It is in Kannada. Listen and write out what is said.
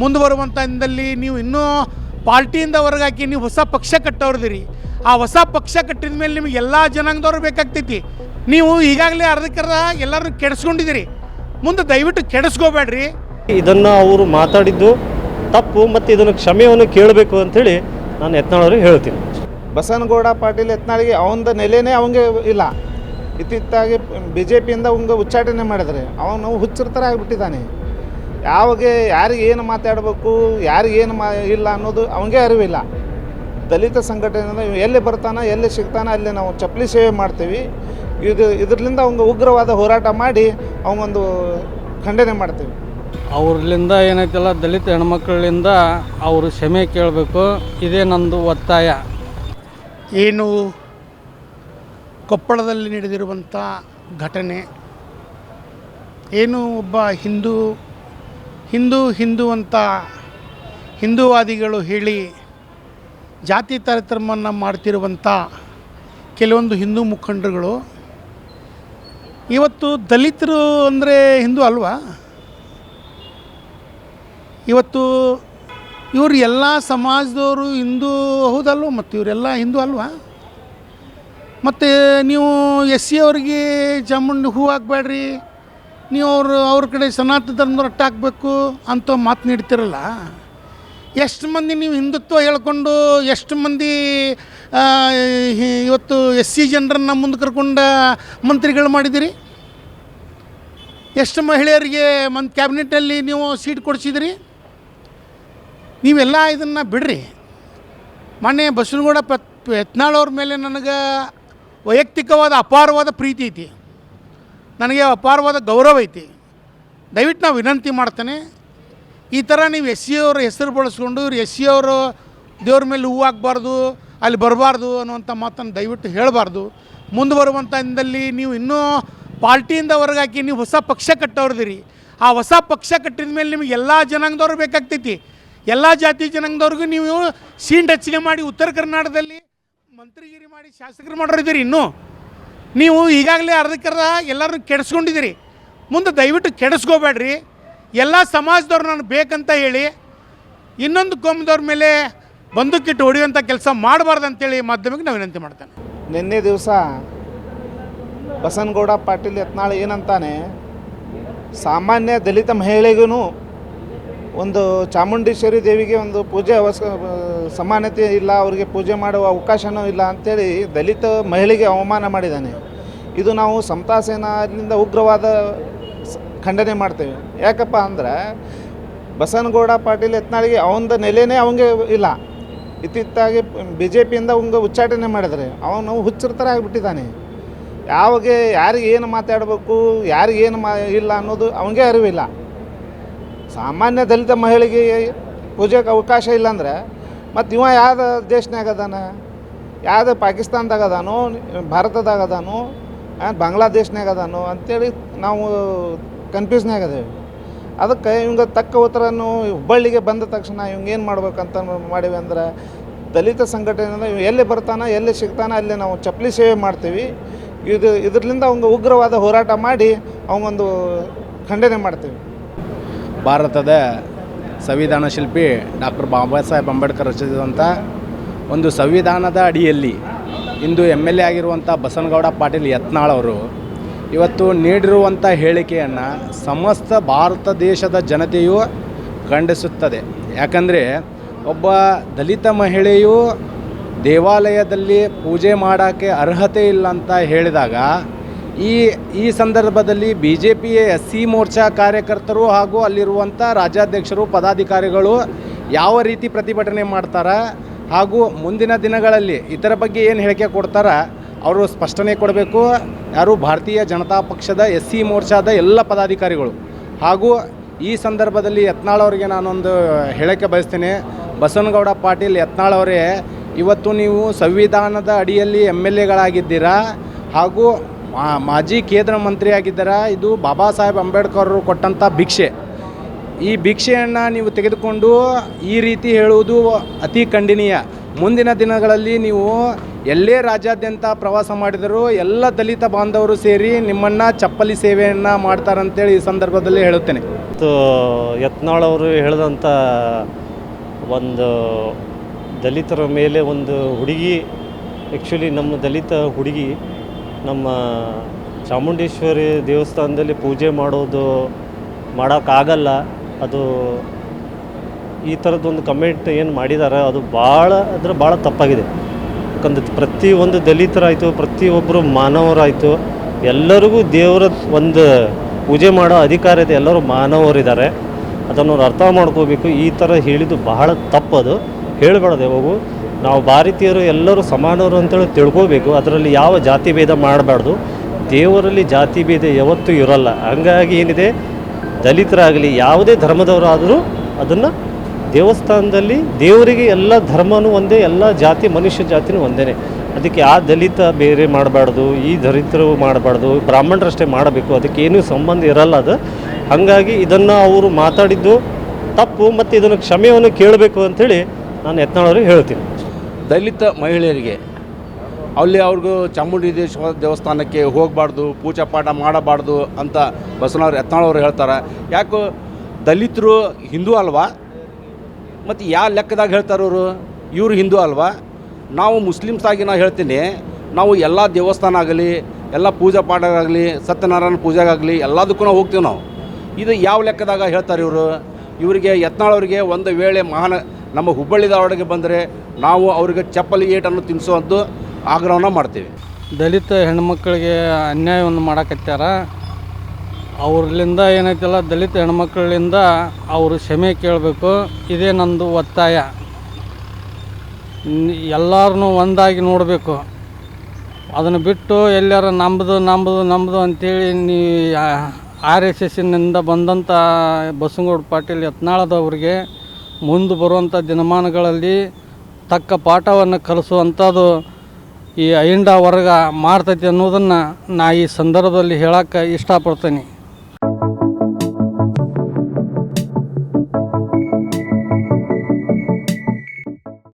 ಮುಂದೆ ಬರುವಂಥ ದಿನದಲ್ಲಿ ನೀವು ಇನ್ನೂ ಪಾರ್ಟಿಯಿಂದ ಹೊರಗಾಕಿ ನೀವು ಹೊಸ ಪಕ್ಷ ಕಟ್ಟೋರ್ದಿರಿ ಆ ಹೊಸ ಪಕ್ಷ ಕಟ್ಟಿದ ಮೇಲೆ ನಿಮಗೆ ಎಲ್ಲ ಜನಾಂಗದವ್ರು ಬೇಕಾಗ್ತೈತಿ. ನೀವು ಈಗಾಗಲೇ ಅರ್ಧಕ್ಕರ್ಧ ಎಲ್ಲರೂ ಕೆಡಿಸ್ಕೊಂಡಿದ್ದೀರಿ. ಮುಂದೆ ದಯವಿಟ್ಟು ಕೆಡಿಸ್ಕೋಬೇಡ್ರಿ. ಇದನ್ನು ಅವರು ಮಾತಾಡಿದ್ದು ತಪ್ಪು ಮತ್ತು ಇದನ್ನು ಕ್ಷಮೆಯನ್ನು ಕೇಳಬೇಕು ಅಂಥೇಳಿ ನಾನು ಯತ್ನಾಳವ್ರಿಗೆ ಹೇಳ್ತೀನಿ. ಬಸನಗೌಡ ಪಾಟೀಲ್ ಯತ್ನಾಳಿಗೆ ಅವನ ನೆಲೆನೇ ಅವಂಗೆ ಇಲ್ಲ. ಇತ್ತಿತ್ತಾಗಿ ಬಿ ಜೆ ಪಿಯಿಂದ ಅವಂಗೆ ಉಚ್ಚಾಟನೆ ಮಾಡಿದ್ರೆ ಅವನು ಹುಚ್ಚರ ಥರ ಆಗಿಬಿಟ್ಟಿದ್ದಾನೆ. ಯಾವಾಗ ಯಾರಿಗೆ ಏನು ಮಾತಾಡಬೇಕು ಯಾರಿಗೆ ಏನು ಮಾ ಇಲ್ಲ ಅನ್ನೋದು ಅವನಿಗೆ ಅರಿವಿಲ್ಲ. ದಲಿತ ಸಂಘಟನೆ ಎಲ್ಲಿ ಬರ್ತಾನೆ ಎಲ್ಲಿ ಸಿಗ್ತಾನೆ ಅಲ್ಲಿ ನಾವು ಚಪ್ಪಲಿ ಸೇವೆ ಮಾಡ್ತೀವಿ. ಇದು ಇದರಿಂದ ಅವ್ನಿಗೆ ಉಗ್ರವಾದ ಹೋರಾಟ ಮಾಡಿ ಅವನೊಂದು ಖಂಡನೆ ಮಾಡ್ತೀವಿ. ಅವ್ರಲಿಂದ ಏನೈತಲ್ಲ ದಲಿತ ಹೆಣ್ಮಕ್ಳಿಂದ ಅವರು ಕ್ಷಮೆ ಕೇಳಬೇಕು ಇದೇ ನಂದು ಒತ್ತಾಯ. ಏನು ಕೊಪ್ಪಳದಲ್ಲಿ ನಡೆದಿರುವಂಥ ಘಟನೆ ಏನು ಒಬ್ಬ ಹಿಂದೂ ಹಿಂದೂ ಹಿಂದೂ ಅಂತ ಹಿಂದೂವಾದಿಗಳು ಹೇಳಿ ಜಾತಿ ತಾರತಮ್ಯವನ್ನು ಮಾಡ್ತಿರುವಂಥ ಕೆಲವೊಂದು ಹಿಂದೂ ಮುಖಂಡರುಗಳು, ಇವತ್ತು ದಲಿತರು ಅಂದರೆ ಹಿಂದೂ ಅಲ್ವಾ? ಇವತ್ತು ಇವರು ಎಲ್ಲ ಸಮಾಜದವರು ಹಿಂದೂ ಹೌದಲ್ವ ಮತ್ತು ಇವರೆಲ್ಲ ಹಿಂದೂ ಅಲ್ವಾ? ಮತ್ತು ನೀವು ಎಸ್ ಸಿ ಅವ್ರಿಗೆ ಚಾಮುಂಡಿ ಹೂ ಹಾಕ್ಬೇಡ್ರಿ ನೀವು ಅವರು, ಅವ್ರ ಕಡೆ ಸನಾತನ ಧರ್ಮದವ್ರು ಅಟ್ಟಾಕಬೇಕು ಅಂತ ಮಾತು ನೀಡ್ತಿರಲ್ಲ. ಎಷ್ಟು ಮಂದಿ ನೀವು ಹಿಂದುತ್ವ ಹೇಳ್ಕೊಂಡು ಎಷ್ಟು ಮಂದಿ ಇವತ್ತು ಎಸ್ ಸಿ ಜನರನ್ನು ಮುಂದೆ ಕರ್ಕೊಂಡು ಮಂತ್ರಿಗಳು ಮಾಡಿದಿರಿ? ಎಷ್ಟು ಮಹಿಳೆಯರಿಗೆ ಮನ್ ಕ್ಯಾಬಿನೆಟಲ್ಲಿ ನೀವು ಸೀಟ್ ಕೊಡಿಸಿದಿರಿ? ನೀವೆಲ್ಲ ಇದನ್ನು ಬಿಡ್ರಿ. ಮೊನ್ನೆ ಬಸವನಗೌಡ ಪತ್ ಯತ್ನಾಳ್ ಅವ್ರ ಮೇಲೆ ನನಗೆ ವೈಯಕ್ತಿಕವಾದ ಅಪಾರವಾದ ಪ್ರೀತಿ ಐತಿ. ನನಗೆ ಅಪಾರವಾದ ಗೌರವ ಐತಿ. ದಯವಿಟ್ಟು ನಾವು ವಿನಂತಿ ಮಾಡ್ತೇನೆ. ಈ ಥರ ನೀವು ಎಸ್ ಸಿ ಅವ್ರ ಹೆಸರು ಬಳಸ್ಕೊಂಡು ಇವ್ರು ಎಸ್ ಸಿ ಅವರು ದೇವ್ರ ಮೇಲೆ ಹೂವು ಹಾಕ್ಬಾರ್ದು, ಅಲ್ಲಿ ಬರಬಾರ್ದು ಅನ್ನುವಂಥ ಮಾತನ್ನು ದಯವಿಟ್ಟು ಹೇಳಬಾರ್ದು. ಮುಂದೆ ಬರುವಂಥ ದಿನದಲ್ಲಿ ನೀವು ಇನ್ನೂ ಪಾರ್ಟಿಯಿಂದ ಹೊರಗಾಕಿ ನೀವು ಹೊಸ ಪಕ್ಷ ಕಟ್ಟೋರ್ದಿರಿ. ಆ ಹೊಸ ಪಕ್ಷ ಕಟ್ಟಿದ ಮೇಲೆ ನಿಮಗೆ ಎಲ್ಲ ಜನಾಂಗದವ್ರು ಬೇಕಾಗ್ತೈತಿ. ಎಲ್ಲ ಜಾತಿ ಜನಾಂಗದವ್ರಿಗೂ ನೀವು ಸೀಟ್ ಹೆಚ್ಚಿಗೆ ಮಾಡಿ ಉತ್ತರ ಕರ್ನಾಟಕದಲ್ಲಿ ಮಂತ್ರಿಗಿರಿ ಮಾಡಿ ಶಾಸಕರು ಮಾಡೋರಿದ್ದೀರಿ ಇನ್ನೂ. ನೀವು ಈಗಾಗಲೇ ಅರ್ಧಕ್ಕರ್ಧ ಎಲ್ಲರೂ ಕೆಡಿಸ್ಕೊಂಡಿದ್ದೀರಿ. ಮುಂದೆ ದಯವಿಟ್ಟು ಕೆಡಿಸ್ಕೋಬೇಡ್ರಿ. ಎಲ್ಲ ಸಮಾಜದವ್ರು ನಾನು ಬೇಕಂತ ಹೇಳಿ, ಇನ್ನೊಂದು ಕೊಂಬದವ್ರ ಮೇಲೆ ಬಂದೂಕಿಟ್ಟು ಹೊಡೆಯುವಂಥ ಕೆಲಸ ಮಾಡಬಾರ್ದು ಅಂತೇಳಿ ಮಾಧ್ಯಮಕ್ಕೆ ನಾವು ವಿನಂತಿ ಮಾಡ್ತೇನೆ. ನಿನ್ನೆ ದಿವಸ ಬಸನಗೌಡ ಪಾಟೀಲ್ ಯತ್ನಾಳ್ ಏನಂತಾನೆ, ಸಾಮಾನ್ಯ ದಲಿತ ಮಹಿಳೆಗೂ ಒಂದು ಚಾಮುಂಡೇಶ್ವರಿ ದೇವಿಗೆ ಒಂದು ಪೂಜೆ ಅವಸ, ಸಮಾನತೆ ಇಲ್ಲ, ಅವರಿಗೆ ಪೂಜೆ ಮಾಡುವ ಅವಕಾಶನೂ ಇಲ್ಲ ಅಂಥೇಳಿ ದಲಿತ ಮಹಿಳೆಗೆ ಅವಮಾನ ಮಾಡಿದ್ದಾನೆ. ಇದು ನಾವು ಸಮತಾ ಸೇನಾದಿಂದ ಉಗ್ರವಾದ ಖಂಡನೆ ಮಾಡ್ತೇವೆ. ಯಾಕಪ್ಪ ಅಂದ್ರೆ ಬಸನಗೌಡ ಪಾಟೀಲ್ ಯತ್ನಾಳಿಗೆ ಅವನದ ನೆಲೆನೇ ಅವಂಗೆ ಇಲ್ಲ. ಇತ್ತಿತ್ತಾಗಿ ಬಿ ಜೆ ಪಿಯಿಂದ ಅವಂಗೆ ಉಚ್ಚಾಟನೆ ಮಾಡಿದರೆ ಅವನು ಹುಚ್ಚರ ಆಗಿಬಿಟ್ಟಿದ್ದಾನೆ ಯಾವಾಗ, ಯಾರಿಗೆ ಏನು ಮಾತಾಡಬೇಕು ಯಾರಿಗೇನು ಮಾ, ಇಲ್ಲ ಅನ್ನೋದು ಅವನಿಗೆ ಅರಿವಿಲ್ಲ. ಸಾಮಾನ್ಯ ದಲಿತ ಮಹಿಳೆಗೆ ಪೂಜೆಗೆ ಅವಕಾಶ ಇಲ್ಲಾಂದ್ರೆ, ಮತ್ತು ಇವ ಯಾವ್ದು ದೇಶನಾಗ ಅದಾನ? ಯಾವ್ದು ಪಾಕಿಸ್ತಾನದಾಗ ಅದಾನೋ, ಭಾರತದಾಗ ಅದಾನೋ ಬಾಂಗ್ಲಾದೇಶ್ನಾಗ ಅದಾನೋ ಅಂತೇಳಿ ನಾವು ಕನ್ಫ್ಯೂಸ್ನಾಗ ಅದೇವೆ. ಅದಕ್ಕೆ ಇವಂಗೆ ತಕ್ಕ ಉತ್ತರನು ಹುಬ್ಬಳ್ಳಿಗೆ ಬಂದ ತಕ್ಷಣ ಇವಂಗೇನು ಮಾಡ್ಬೇಕಂತ ಮಾಡೀವಿ ಅಂದ್ರೆ, ದಲಿತ ಸಂಘಟನೆಯಿಂದ ಇವ್ ಎಲ್ಲಿ ಬರ್ತಾನೆ, ಎಲ್ಲಿ ಸಿಗ್ತಾನೆ ಅಲ್ಲಿ ನಾವು ಚಪ್ಪಲಿ ಸೇವೆ ಮಾಡ್ತೀವಿ. ಇದು ಇದರಿಂದ ಅವಂಗೆ ಉಗ್ರವಾದ ಹೋರಾಟ ಮಾಡಿ ಅವಂಗೊಂದು ಖಂಡನೆ ಮಾಡ್ತೀವಿ. ಭಾರತದ ಸಂವಿಧಾನ ಶಿಲ್ಪಿ ಡಾಕ್ಟರ್ ಬಾಬಾ ಸಾಹೇಬ್ ಅಂಬೇಡ್ಕರ್ ರಚಿಸಿದಂಥ ಒಂದು ಸಂವಿಧಾನದ ಅಡಿಯಲ್ಲಿ ಇಂದು ಎಂ ಎಲ್ ಎ ಆಗಿರುವಂಥ ಬಸನಗೌಡ ಪಾಟೀಲ್ ಯತ್ನಾಳ್ ಅವರು ಇವತ್ತು ನೀಡಿರುವಂಥ ಹೇಳಿಕೆಯನ್ನು ಸಮಸ್ತ ಭಾರತ ದೇಶದ ಜನತೆಯು ಖಂಡಿಸುತ್ತದೆ. ಯಾಕಂದರೆ ಒಬ್ಬ ದಲಿತ ಮಹಿಳೆಯು ದೇವಾಲಯದಲ್ಲಿ ಪೂಜೆ ಮಾಡೋಕ್ಕೆ ಅರ್ಹತೆ ಇಲ್ಲ ಅಂತ ಹೇಳಿದಾಗ ಈ ಈ ಸಂದರ್ಭದಲ್ಲಿ ಬಿ ಜೆ ಪಿಯ ಎಸ್ ಸಿ ಮೋರ್ಚಾ ಕಾರ್ಯಕರ್ತರು ಹಾಗೂ ಅಲ್ಲಿರುವಂಥ ರಾಜ್ಯಾಧ್ಯಕ್ಷರು, ಪದಾಧಿಕಾರಿಗಳು ಯಾವ ರೀತಿ ಪ್ರತಿಭಟನೆ ಮಾಡ್ತಾರೆ ಹಾಗೂ ಮುಂದಿನ ದಿನಗಳಲ್ಲಿ ಇದರ ಬಗ್ಗೆ ಏನು ಹೇಳಿಕೆ ಕೊಡ್ತಾರ, ಅವರು ಸ್ಪಷ್ಟನೆ ಕೊಡಬೇಕು. ಯಾರು ಭಾರತೀಯ ಜನತಾ ಪಕ್ಷದ ಎಸ್ ಸಿ ಮೋರ್ಚಾದ ಎಲ್ಲ ಪದಾಧಿಕಾರಿಗಳು ಹಾಗೂ ಈ ಸಂದರ್ಭದಲ್ಲಿ ಯತ್ನಾಳ್ ಅವರಿಗೆ ನಾನೊಂದು ಹೇಳಕ್ಕೆ ಬಯಸ್ತೇನೆ. ಬಸವನಗೌಡ ಪಾಟೀಲ್ ಯತ್ನಾಳ್ ಅವರೇ, ಇವತ್ತು ನೀವು ಸಂವಿಧಾನದ ಅಡಿಯಲ್ಲಿ ಎಂ ಎಲ್ ಎಗಳಾಗಿದ್ದೀರಾ ಹಾಗೂ ಮಾಜಿ ಕೇಂದ್ರ ಮಂತ್ರಿಯಾಗಿದ್ದಾರ ಇದು ಬಾಬಾ ಸಾಹೇಬ್ ಅಂಬೇಡ್ಕರ್ ಅವರು ಕೊಟ್ಟಂಥ ಭಿಕ್ಷೆ. ಈ ಭಿಕ್ಷೆಯನ್ನು ನೀವು ತೆಗೆದುಕೊಂಡು ಈ ರೀತಿ ಹೇಳುವುದು ಅತಿ ಖಂಡನೀಯ. ಮುಂದಿನ ದಿನಗಳಲ್ಲಿ ನೀವು ಎಲ್ಲೇ ರಾಜ್ಯಾದ್ಯಂತ ಪ್ರವಾಸ ಮಾಡಿದರೂ ಎಲ್ಲ ದಲಿತ ಬಾಂಧವರು ಸೇರಿ ನಿಮ್ಮನ್ನು ಚಪ್ಪಲಿ ಸೇವೆಯನ್ನು ಮಾಡ್ತಾರಂತೇಳಿ ಈ ಸಂದರ್ಭದಲ್ಲಿ ಹೇಳುತ್ತೇನೆ. ಯತ್ನಾಳ್ ಅವರು ಹೇಳಿದಂಥ ಒಂದು ದಲಿತರ ಮೇಲೆ ಒಂದು ಹುಡುಗಿ ಆ್ಯಕ್ಚುಲಿ ನಮ್ಮ ದಲಿತ ಹುಡುಗಿ ನಮ್ಮ ಚಾಮುಂಡೇಶ್ವರಿ ದೇವಸ್ಥಾನದಲ್ಲಿ ಪೂಜೆ ಮಾಡೋದು ಮಾಡೋಕ್ಕಾಗಲ್ಲ. ಅದು ಈ ಥರದ್ದೊಂದು ಕಮೆಂಟ್ ಏನು ಮಾಡಿದ್ದಾರೆ, ಅದು ಭಾಳ ಅಂದರೆ ಭಾಳ ತಪ್ಪಾಗಿದೆ. ಯಾಕಂದ್ರೆ ಪ್ರತಿಯೊಂದು ದಲಿತರಾಯಿತು ಪ್ರತಿಯೊಬ್ಬರು ಮಾನವರಾಯಿತು, ಎಲ್ಲರಿಗೂ ದೇವರ ಒಂದು ಪೂಜೆ ಮಾಡೋ ಅಧಿಕಾರ ಇದೆ ಎಲ್ಲರೂ ಮಾನವರಿದ್ದಾರೆ. ಅದನ್ನು ಅರ್ಥ ಮಾಡ್ಕೋಬೇಕು. ಈ ಥರ ಹೇಳಿದ್ದು ಬಹಳ ತಪ್ಪದು. ಹೇಳಬಾರ್ದು ಯಾವಾಗೂ. ನಾವು ಭಾರತೀಯರು ಎಲ್ಲರೂ ಸಮಾನರು ಅಂತೇಳಿ ತಿಳ್ಕೋಬೇಕು. ಅದರಲ್ಲಿ ಯಾವ ಜಾತಿ ಭೇದ ಮಾಡಬಾರ್ದು. ದೇವರಲ್ಲಿ ಜಾತಿ ಭೇದ ಯಾವತ್ತೂ ಇರೋಲ್ಲ. ಹಂಗಾಗಿ ಏನಿದೆ? ದಲಿತರಾಗಲಿ, ಯಾವುದೇ ಧರ್ಮದವರಾದರೂ ಅದನ್ನು ದೇವಸ್ಥಾನದಲ್ಲಿ ದೇವರಿಗೆ ಎಲ್ಲ ಧರ್ಮನೂ ಒಂದೇ, ಎಲ್ಲ ಜಾತಿ, ಮನುಷ್ಯ ಜಾತಿನೂ ಒಂದೇ ಅದಕ್ಕೆ ಆ ದಲಿತ ಬೇರೆ ಮಾಡಬಾರ್ದು, ಈ ದಲಿತರು ಮಾಡಬಾರ್ದು, ಬ್ರಾಹ್ಮಣರಷ್ಟೇ ಮಾಡಬೇಕು. ಅದಕ್ಕೆ ಏನೂ ಸಂಬಂಧ ಇರಲ್ಲ ಅದು. ಹಾಗಾಗಿ ಇದನ್ನು ಅವರು ಮಾತಾಡಿದ್ದು ತಪ್ಪು, ಮತ್ತು ಇದನ್ನು ಕ್ಷಮೆಯನ್ನು ಕೇಳಬೇಕು ಅಂಥೇಳಿ ನಾನು ಯತ್ನಾಳವ್ರಿಗೆ ಹೇಳ್ತೀನಿ. ದಲಿತ ಮಹಿಳೆಯರಿಗೆ ಅಲ್ಲಿ ಅವ್ರಿಗೂ ಚಾಮುಂಡೇಶ್ವರ ದೇವಸ್ಥಾನಕ್ಕೆ ಹೋಗಬಾರ್ದು, ಪೂಜಾ ಪಾಠ ಮಾಡಬಾರ್ದು ಅಂತ ಬಸವನವ್ರು ಯತ್ನಾಳವ್ರು ಹೇಳ್ತಾರೆ. ಯಾಕೋ ದಲಿತರು ಹಿಂದೂ ಅಲ್ವಾ? ಮತ್ತು ಯಾವ ಲೆಕ್ಕದಾಗ ಹೇಳ್ತಾರೆ ಅವರು? ಇವರು ಹಿಂದೂ ಅಲ್ವಾ? ನಾವು ಮುಸ್ಲಿಮ್ಸ್ ಆಗಿ ಹೇಳ್ತೀನಿ, ನಾವು ಎಲ್ಲ ದೇವಸ್ಥಾನ ಆಗಲಿ, ಎಲ್ಲ ಪೂಜಾ ಪಾಠಗಾಗಲಿ ಸತ್ಯನಾರಾಯಣ ಪೂಜೆಗಾಗಲಿ, ಎಲ್ಲದಕ್ಕೂ ನಾವು ಹೋಗ್ತೀವಿ ನಾವು. ಇದು ಯಾವ ಲೆಕ್ಕದಾಗ ಹೇಳ್ತಾರೆ ಇವರು? ಇವರಿಗೆ ಯತ್ನಾಳವ್ರಿಗೆ ಒಂದು ವೇಳೆ ಮಹಾನ ನಮ್ಮ ಹುಬ್ಬಳ್ಳಿ ಧಾರವಾಡಕ್ಕೆ ಬಂದರೆ ನಾವು ಅವರಿಗೆ ಚಪ್ಪಲಿ ಏಟನ್ನು ತಿನ್ನಿಸುವಂಥ ಆಗ್ರಹವನ್ನು ಮಾಡ್ತೀವಿ. ದಲಿತ ಹೆಣ್ಮಕ್ಳಿಗೆ ಅನ್ಯಾಯವನ್ನು ಮಾಡಕತ್ಯಾರ. ಅವ್ರಲಿಂದ ಏನೈತಲ್ಲ, ದಲಿತ ಹೆಣ್ಮಕ್ಳಿಂದ ಅವರು ಕ್ಷಮೆ ಕೇಳಬೇಕು. ಇದೇ ನಂದು ಒತ್ತಾಯ. ಎಲ್ಲರನ್ನೂ ಒಂದಾಗಿ ನೋಡಬೇಕು. ಅದನ್ನು ಬಿಟ್ಟು ಎಲ್ಲಾರ ನಂಬದು ನಂಬದು ನಂಬದು ಅಂಥೇಳಿ ನೀ ಆರ್ ಎಸ್ ಎಸ್ಸಿನಿಂದ ಬಂದಂಥ ಬಸನಗೌಡ ಪಾಟೀಲ್ ಯತ್ನಾಳದವ್ರಿಗೆ ಮುಂದೆ ಬರುವಂಥ ದಿನಮಾನಗಳಲ್ಲಿ ತಕ್ಕ ಪಾಠವನ್ನು ಕಲಿಸುವಂಥದ್ದು ಈ ಅಹಿಂಡ ವರ್ಗ ಮಾಡ್ತೈತಿ ಅನ್ನೋದನ್ನು ನಾ ಈ ಸಂದರ್ಭದಲ್ಲಿ ಹೇಳಕ್ಕೆ ಇಷ್ಟಪಡ್ತೀನಿ.